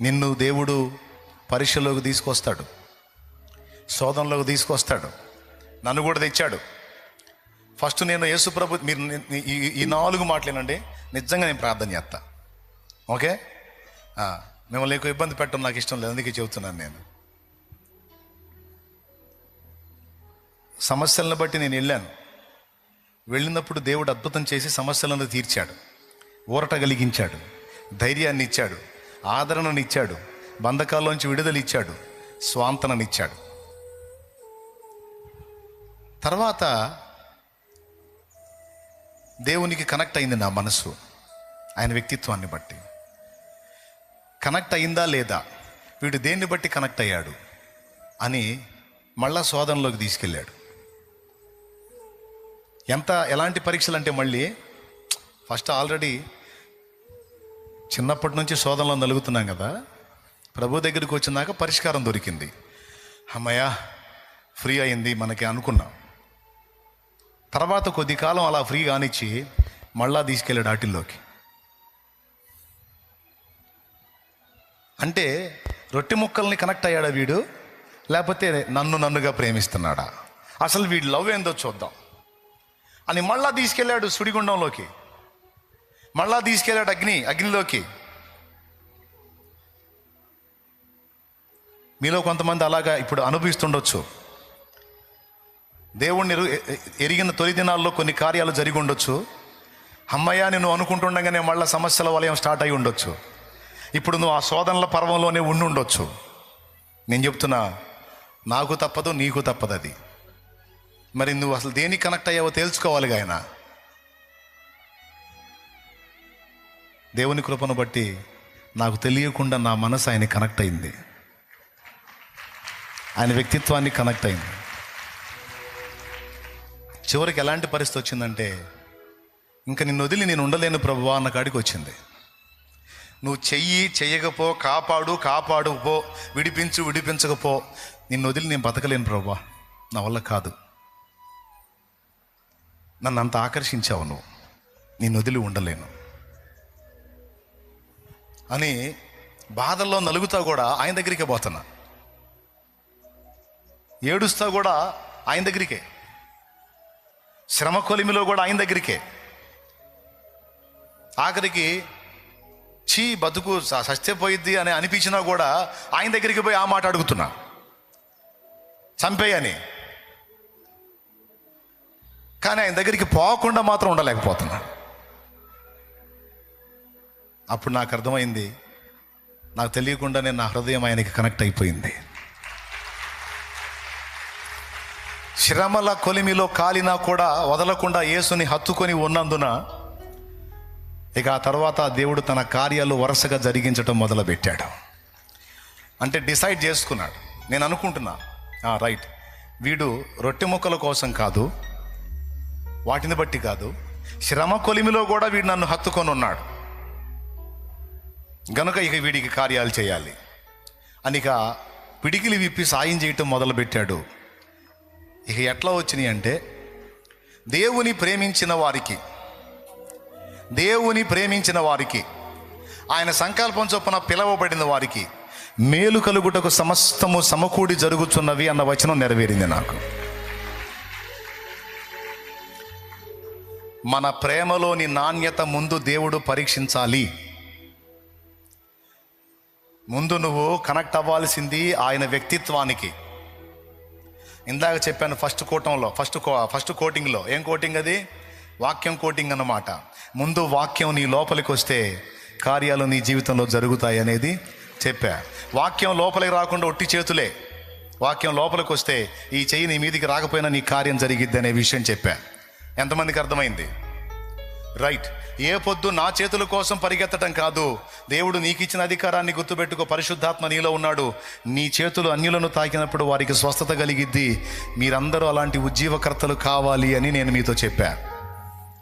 నిన్ను దేవుడు పరీక్షలోకి తీసుకొస్తాడు. శోధనలోకి తీసుకొస్తాడు. నన్ను కూడా తెచ్చాడు. ఫస్ట్ నేను యేసుప్రభు మీరు ఈ- ఈ నాలుగు మాటలేనండి. నిజంగా నేను ప్రార్థన చేస్తా. ఓకే? మిమ్మల్ని ఎక్కువ ఇబ్బంది పెట్టడం నాకు ఇష్టం లేదు. అందుకే చెబుతున్నాను నేను. సమస్యలను బట్టి నేను వెళ్ళాను. వెళ్ళినప్పుడు దేవుడు అద్భుతం చేసి సమస్యలను తీర్చాడు. ఊరట కలిగించాడు. ధైర్యాన్ని ఇచ్చాడు. ఆదరణనిచ్చాడు. బంధకాల్లోంచి విడుదలిచ్చాడు. స్వాంతననిచ్చాడు. తర్వాత దేవునికి కనెక్ట్ అయింది నా మనసు. ఆయన వ్యక్తిత్వాన్ని బట్టి. కనెక్ట్ అయిందా లేదా? వీడు దేన్ని బట్టి కనెక్ట్ అయ్యాడు? అని మళ్ళా శోధనలోకి తీసుకెళ్ళాడు. ఎంత ఎలాంటి పరీక్షలు అంటే మళ్ళీ ఫస్ట్ ఆల్రెడీ చిన్నప్పటి నుంచి శోధనలో నలుగుతున్నాం కదా. ప్రభు దగ్గరికి వచ్చినాక పరిష్కారం దొరికింది. అమ్మయ్య ఫ్రీ అయింది మనకి అనుకున్నాం. తర్వాత కొద్ది కాలం అలా ఫ్రీ కానిచ్చి మళ్ళా తీసుకెళ్ళాడు ఆటిల్లోకి. అంటే రొట్టె ముక్కల్ని కనెక్ట్ అయ్యాడా వీడు? లేకపోతే నన్ను నన్నుగా ప్రేమిస్తున్నాడా? అసలు వీడి లవ్ ఏందో చూద్దాం. అని మళ్ళా తీసుకెళ్ళాడు సుడిగుండంలోకి. మళ్ళా తీసుకెళ్ళాడు అగ్ని అగ్నిలోకి. మీలో కొంతమంది అలాగా ఇప్పుడు అనుభవిస్తుండొచ్చు. దేవుణ్ణి ఎరిగిన తొలి దినాల్లో కొన్ని కార్యాలు జరిగి ఉండొచ్చు. అమ్మయ్య నేను అనుకుంటుండగానే మళ్ళీ సమస్యల వలయం స్టార్ట్ అయి ఉండొచ్చు. ఇప్పుడు నువ్వు ఆ శోధనల పర్వంలోనే ఉండి ఉండొచ్చు. నేను చెప్తున్నా నాకు తప్పదు నీకు తప్పదు అది మరి నువ్వు అసలు దేనికి కనెక్ట్ అయ్యావో తెలుసుకోవాలి ఆయన దేవుని కృపను బట్టి నాకు తెలియకుండా నా మనసు ఆయన కనెక్ట్ అయింది. ఆయన వ్యక్తిత్వాన్ని కనెక్ట్ అయింది. చివరికి ఎలాంటి పరిస్థితి వచ్చిందంటే ఇంకా నిన్ను వదిలి నేను ఉండలేను ప్రభువా అన్న కాడికి వచ్చింది. నువ్వు చెయ్యి చెయ్యకపో కాపాడు కాపాడుపో విడిపించు విడిపించకపో నిన్ను వదిలి నేను బతకలేను ప్రభువా. నా వల్ల కాదు. నన్ను అంత ఆకర్షించావు నువ్వు. నిన్ను వదిలి ఉండలేను. అని బాధల్లో నలుగుతా కూడా ఆయన దగ్గరికే పోతున్నా. ఏడుస్తా కూడా ఆయన దగ్గరికే. శ్రమ కొలిమిలో కూడా ఆయన దగ్గరికే. ఆఖరికి చీ బతుకు స- అని అనిపించినా కూడా ఆయన దగ్గరికి పోయి ఆ మాట అడుగుతున్నా. చంపేయని. కానీ ఆయన దగ్గరికి పోకుండా మాత్రం ఉండలేకపోతున్నా. అప్పుడు నాకు అర్థమైంది. నాకు తెలియకుండానే నా హృదయం ఆయనకి కనెక్ట్ అయిపోయింది. శ్రమల కొలిమిలో కాలినా కూడా వదలకుండా యేసుని హత్తుకొని ఉన్నందున ఇక ఆ తర్వాత దేవుడు తన కార్యాలు వరుసగా జరిగించడం మొదలుపెట్టాడు. అంటే డిసైడ్ చేసుకున్నాడు. నేను అనుకుంటున్నా. రైట్. వీడు రొట్టె ముక్కల కోసం కాదు వాటిని బట్టి కాదు శ్రమ కొలిమిలో కూడా వీడు నన్ను హత్తుకొని ఉన్నాడు. గనుక ఇక వీడికి కార్యాలు చేయాలి. అనిక పిడికిలి విప్పి సాయం చేయటం మొదలుపెట్టాడు. ఇక ఎట్లా వచ్చినాయి అంటే దేవుని ప్రేమించిన వారికి దేవుని ప్రేమించిన వారికి ఆయన సంకల్పం చొప్పున పిలవబడిన వారికి మేలు కలుగుటకు సమస్తము సమకూడి జరుగుతున్నవి అన్న వచనం నెరవేరింది నాకు. మన ప్రేమలోని నాణ్యత ముందు దేవుడు పరీక్షించాలి. ముందు నువ్వు కనెక్ట్ అవ్వాల్సింది ఆయన వ్యక్తిత్వానికి. ఇందాక చెప్పాను ఫస్ట్ కోటంలో ఫస్ట్ కో ఫస్ట్ కోటింగ్లో. ఏం కోటింగ్ అది? వాక్యం కోటింగ్ అన్నమాట. ముందు వాక్యం నీ లోపలికి వస్తే కార్యాలు నీ జీవితంలో జరుగుతాయి అనేది చెప్పా. వాక్యం లోపలికి రాకుండా ఒట్టి చేతులే. వాక్యం లోపలికి వస్తే ఈ చెయ్యి నీ మీదికి రాకపోయినా నీ కార్యం జరిగిద్ది అనే విషయం చెప్పా. ఎంతమందికి అర్థమైంది? రైట్ ఏ పొద్దు నా చేతుల కోసం పరిగెత్తడం కాదు. దేవుడు నీకు ఇచ్చిన అధికారాన్ని గుర్తుపెట్టుకో. పరిశుద్ధాత్మ నీలో ఉన్నాడు. నీ చేతులు అన్యులను తాకినప్పుడు వారికి స్వస్థత కలిగిద్ది. మీరందరూ అలాంటి ఉజ్జీవకర్తలు కావాలి అని నేను మీతో చెప్పా.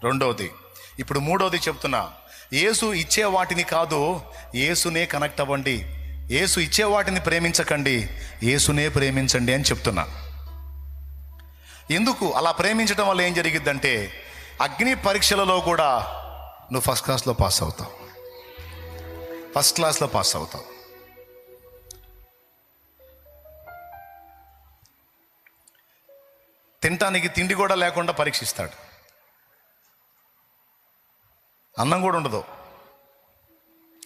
రెండోది. ఇప్పుడు మూడోది చెప్తున్నా. యేసు ఇచ్చే వాటిని కాదు యేసునే కనెక్ట్ అవ్వండి. యేసు ఇచ్చే వాటిని ప్రేమించకండి. యేసునే ప్రేమించండి అని చెప్తున్నా. ఎందుకు? అలా ప్రేమించడం వల్ల ఏం జరిగిద్దంటే అగ్ని పరీక్షలలో కూడా నువ్వు ఫస్ట్ క్లాస్లో పాస్ అవుతావు. ఫస్ట్ క్లాస్లో పాస్ అవుతావు. తినటానికి తిండి కూడా లేకుండా పరీక్షిస్తాడు. అన్నం కూడా ఉండదు.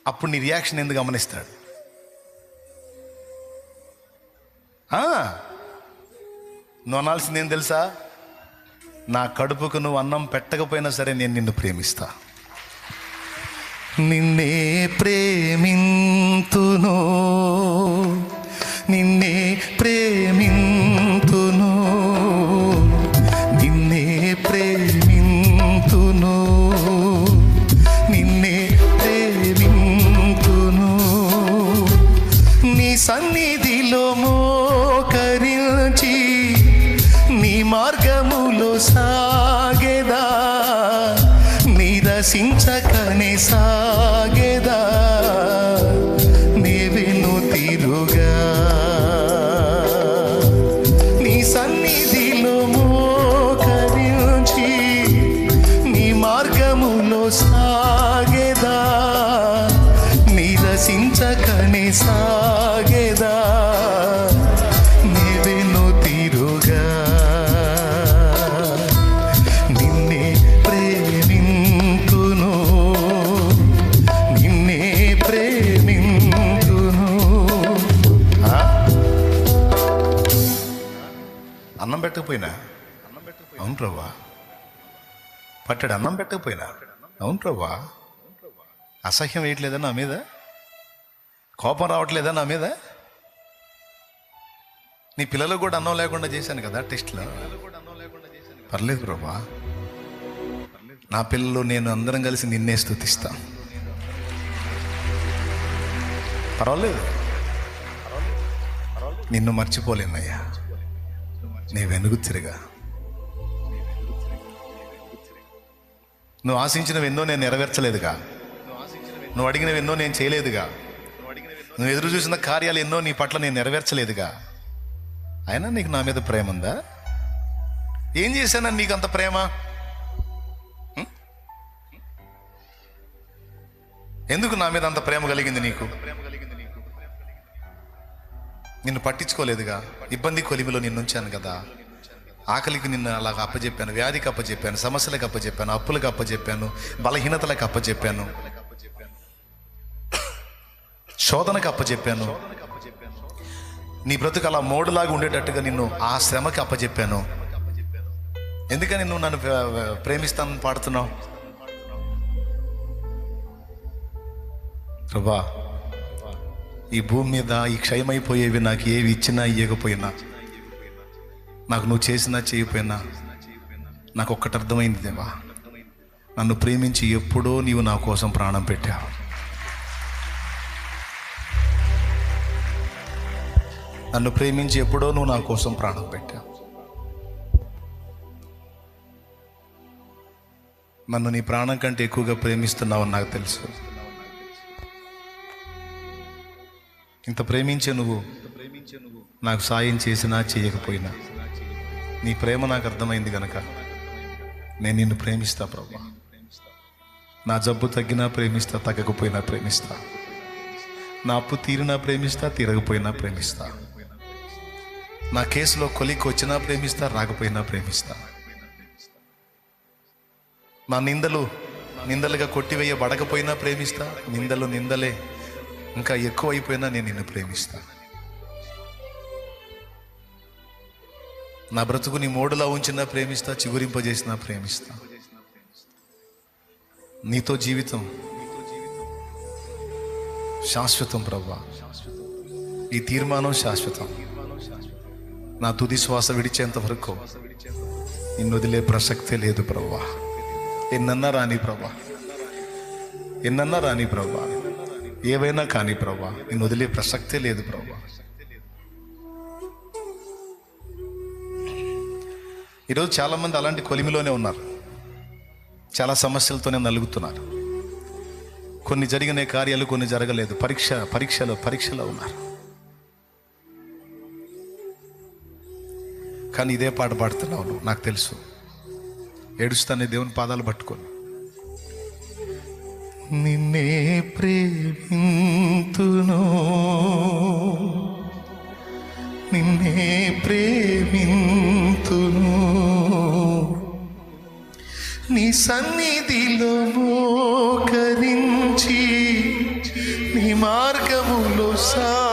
అప్పుడు నీ రియాక్షన్ ఎందుకు గమనిస్తాడు? నువ్వు అనాల్సింది ఏం తెలుసా? నా కడుపుకు నువ్వు అన్నం పెట్టకపోయినా సరే నేను నిన్ను ప్రేమిస్తా. నిన్నే ప్రేమింతును పెట్టకపోయినా? అవును రవ్వా పట్టాడు అన్నం పెట్టకపోయినా? అవును రవ్వా అసహ్యం వేయట్లేదా నా మీద? కోపం రావట్లేదా నా మీద? నీ పిల్లలకు కూడా అన్నం లేకుండా చేశాను కదా టెస్ట్లో? పర్లేదు ప్రభా నా పిల్లలు నేను అందరం కలిసి నిన్నే స్థుతిస్తాం పర్వాలేదు. నిన్ను మర్చిపోలేనయ్యా. నీ వెనుగు తిరగా. నువ్వు ఆశించినవి ఎన్నో నేను నెరవేర్చలేదుగా. నువ్వు అడిగినవి ఎన్నో నేను చేయలేదుగా. నువ్వు ఎదురు చూసిన కార్యాలు ఎన్నో నీ పట్ల నేను నెరవేర్చలేదుగా. అయినా నీకు నా మీద ప్రేమ ఉందా? ఏం చేశానని నీకు అంత ప్రేమ? ఎందుకు నా మీద అంత ప్రేమ కలిగింది నీకు? నిన్ను పట్టించుకోలేదుగా. ఇబ్బంది కొలిమిలో నిన్ను ఉంచాను కదా. ఆకలికి నిన్ను అలాగ అప్పచెప్పాను వ్యాధికి అప్పచెప్పాను సమస్యలకు అప్పచెప్పాను అప్పులకు అప్పచెప్పాను బలహీనతలకు అప్పచెప్పాను శోధనకు అప్పచెప్పాను నీ బ్రతుకు అలా మోడులాగా ఉండేటట్టుగా నిన్ను ఆ శ్రమకి అప్పచెప్పాను ఎందుకని నువ్వు నన్ను ప్రేమిస్తానని పాడుతున్నావు? ప్రభా ఈ భూమి మీద ఈ క్షయమైపోయేవి నాకు ఏవి ఇచ్చినా ఇవ్వకపోయినా నాకు నువ్వు చేసినా చేయకపోయినా నాకు ఒక్కటి అర్థమైంది దేవా. నన్ను ప్రేమించి ఎప్పుడో నీవు నా కోసం ప్రాణం పెట్టావు. నన్ను ప్రేమించి ఎప్పుడో నువ్వు నా కోసం ప్రాణం పెట్టావు. నన్ను నీ ప్రాణం కంటే ఎక్కువగా ప్రేమిస్తున్నావు నాకు తెలుసు. ఇంత ప్రేమించే నువ్వు నాకు సాయం చేసినా చేయకపోయినా. నీ ప్రేమ నాకు అర్థమైంది గనక నేను నిన్ను ప్రేమిస్తా ప్రభా నా జబ్బు తగ్గినా ప్రేమిస్తా తగ్గకపోయినా ప్రేమిస్తా. నా అప్పు తీరినా ప్రేమిస్తా తీరకపోయినా ప్రేమిస్తా. నా కేసులో కొలికి వచ్చినా ప్రేమిస్తా రాకపోయినా ప్రేమిస్తా. నా నిందలు నిందలుగా కొట్టివేయబడకపోయినా ప్రేమిస్తా నిందలు నిందలే ఇంకా ఎక్కువ అయిపోయినా నేను నిన్ను ప్రేమిస్తాను నా బ్రతుకు నీ మోడలా ఉంచినా ప్రేమిస్తా చిగురింపజేసినా ప్రేమిస్తా. నీతో జీవితం శాశ్వతం ప్రభా ఈ తీర్మానం శాశ్వతం. నా తుది శ్వాస విడిచేంత వరకు నిన్ను వదిలే ప్రసక్తే లేదు ప్రభా ఎన్నన్నా రాని ప్రభా ఎన్నన్నా రాని ప్రభా ఏవైనా కానీ ప్రభా నేను వదిలే ప్రసక్తే లేదు ప్రభా ఈరోజు చాలామంది అలాంటి కొలిమిలోనే ఉన్నారు. చాలా సమస్యలతోనే నలుగుతున్నారు. కొన్ని జరిగిన కార్యాలు కొన్ని జరగలేదు. పరీక్ష పరీక్షలో పరీక్షలో ఉన్నారు. కానీ ఇదే పాట పాడుతున్నావు నాకు తెలుసు. ఏడుస్తానే దేవుని పాదాలు పట్టుకొని. నిన్నే ప్రేమింతును. నిన్నే ప్రేమింతును. నీ సన్నిధిలో మోకరించి నీ మార్గములో సా